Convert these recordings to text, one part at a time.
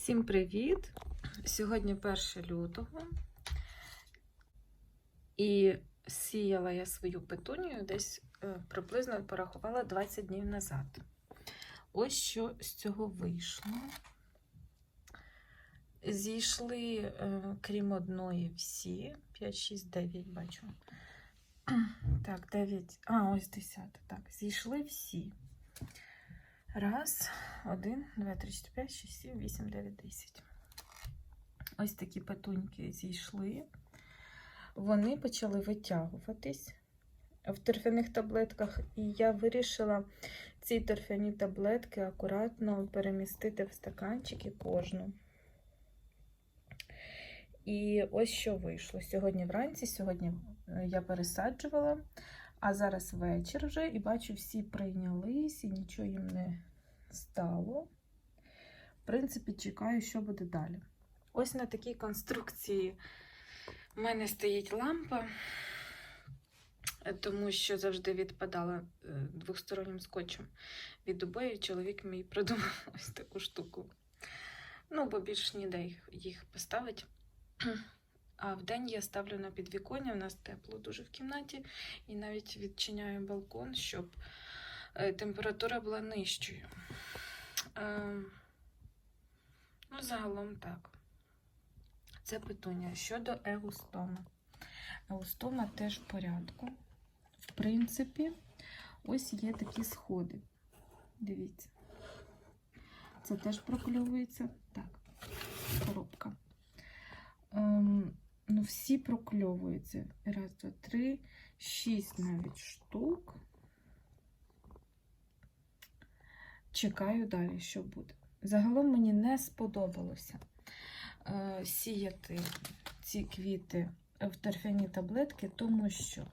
Всім привіт! Сьогодні 1 лютого. І сіяла я свою петунію десь е, приблизно порахувала 20 днів назад. Ось що з цього вийшло. Зійшли, е, крім одної, всі. 5, 6, 9 бачу. Так, 9. А, ось 10. Так, зійшли всі. Раз, один, два, три, чотири, п'ять, шість, сім, вісім, дев'ять, десять. Ось такі петуньки зійшли. Вони почали витягуватись в торфяних таблетках, і я вирішила ці торфяні таблетки акуратно перемістити в стаканчики кожну. І ось що вийшло. Сьогодні вранці, сьогодні е, я пересаджувала, а зараз вечір вже, і бачу, всі прийнялись, і нічого їм не стало. В принципі, чекаю, що буде далі. Ось на такій конструкції в мене стоїть лампа, тому що завжди відпадала е, двостороннім скотчем від обоїв. Чоловік мій придумав ось таку штуку. Ну, бо більш ніде їх, поставити. А вдень я ставлю на підвіконня, у нас тепло дуже в кімнаті, і навіть відчиняю балкон, щоб е, температура була нижчою. Е, ну, загалом так. Це питання. Щодо еустома. Еустома теж в порядку. В принципі, ось є такі сходи. Дивіться. Це теж прокльовується. Так, коробка. Ем, ну, всі прокльовуються. Раз, два, три, шість навіть штук. Чекаю далі, що буде. Загалом мені не сподобалося е, сіяти ці квіти в торфяні таблетки, тому що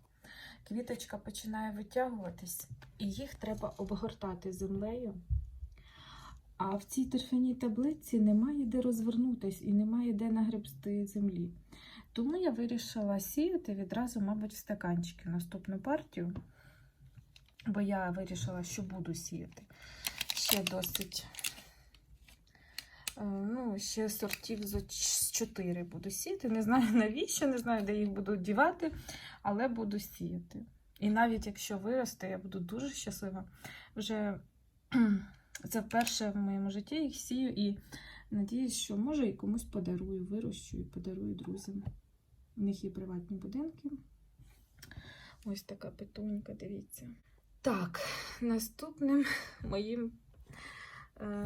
квіточка починає витягуватись, і їх треба обгортати землею. А в цій торфяній таблиці немає де розвернутись і немає де нагребсти землі. Тому я вирішила сіяти відразу, мабуть, в стаканчики наступну партію, бо я вирішила, що буду сіяти. Ще досить, е, ну, ще сортів з 4 буду сіяти. Не знаю навіщо, не знаю, де їх буду дівати, але буду сіяти. І навіть якщо виросте, я буду дуже щаслива. Вже це вперше в моєму житті їх сію і надіюсь, що може і комусь подарую, вирощу і подарую друзям. У них є приватні будинки. Ось така петунька, дивіться. Так, наступним моїм е,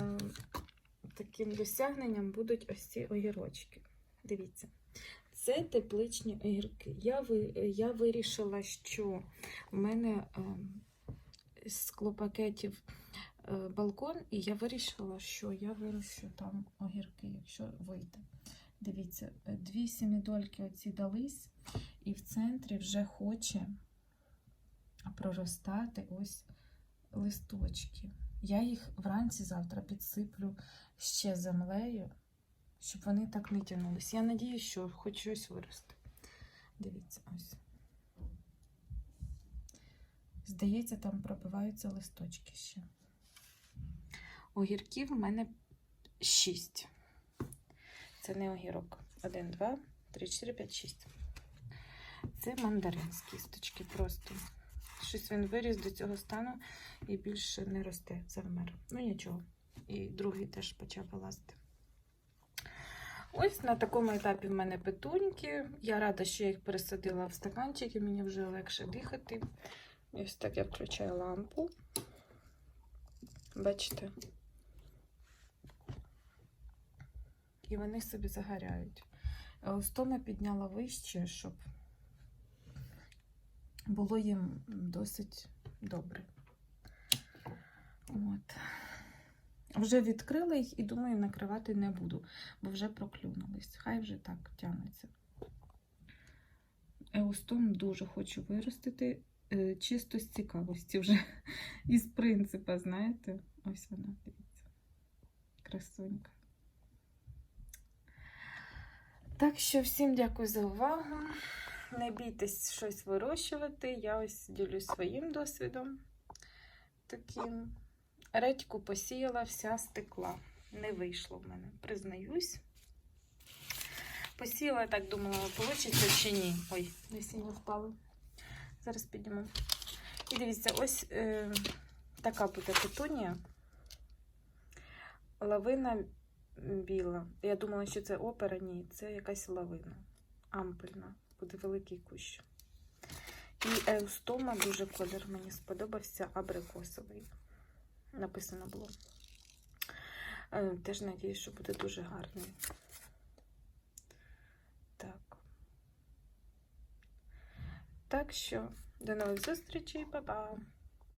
таким досягненням будуть ось ці огірочки. Дивіться. Це тепличні огірки. Я я вирішила, що в мене е, з склопакетів е, балкон, і я вирішила, що я вирощу там огірки, якщо вийде. Дивіться, е, дві сімідольки оці дались, і в центрі вже хоче проростати ось листочки. Я їх вранці завтра підсиплю ще землею, щоб вони так не тягнулись. Я надіюсь, що хоч щось виросте. Дивіться, ось. Здається, там пробиваються листочки ще. Огірків в мене 6. Це не огірок. 1, 2, 3, 4, 5, 6. Це мандарин з кісточки просто. Щось він виріс до цього стану і більше не росте. Завмер. Ну нічого. І другий теж почав вилазити. Ось на такому етапі в мене петуньки. Я рада, що я їх пересадила в стаканчики, мені вже легше дихати. Ось так я включаю лампу. Бачите? І вони собі загоряють. Остома підняла вище, щоб було їм досить добре. От. Вже відкрила їх і думаю, накривати не буду, бо вже проклюнулись. Хай вже так тягнеться. Еустом дуже хочу виростити е, чисто з цікавості вже. Із принципа, знаєте, ось вона, дивіться. Красунька. Так що всім дякую за увагу. Не бійтесь щось вирощувати. Я ось ділюсь своїм досвідом таким. Редьку посіяла, вся стекла. не вийшло в мене, признаюсь. Посіла, я так думала, вийде чи ні. Ой, насіння впало. Зараз підніму. І дивіться, ось е, така буде петунія. Лавина біла. Я думала, що це опера, ні, це якась лавина. Ампельна. Буде великий кущ. І еустома дуже колір мені сподобався абрикосовий. Написано було. Е, Теж надіюсь, що буде дуже гарний. Так. Так що, до нових зустрічей, па-па!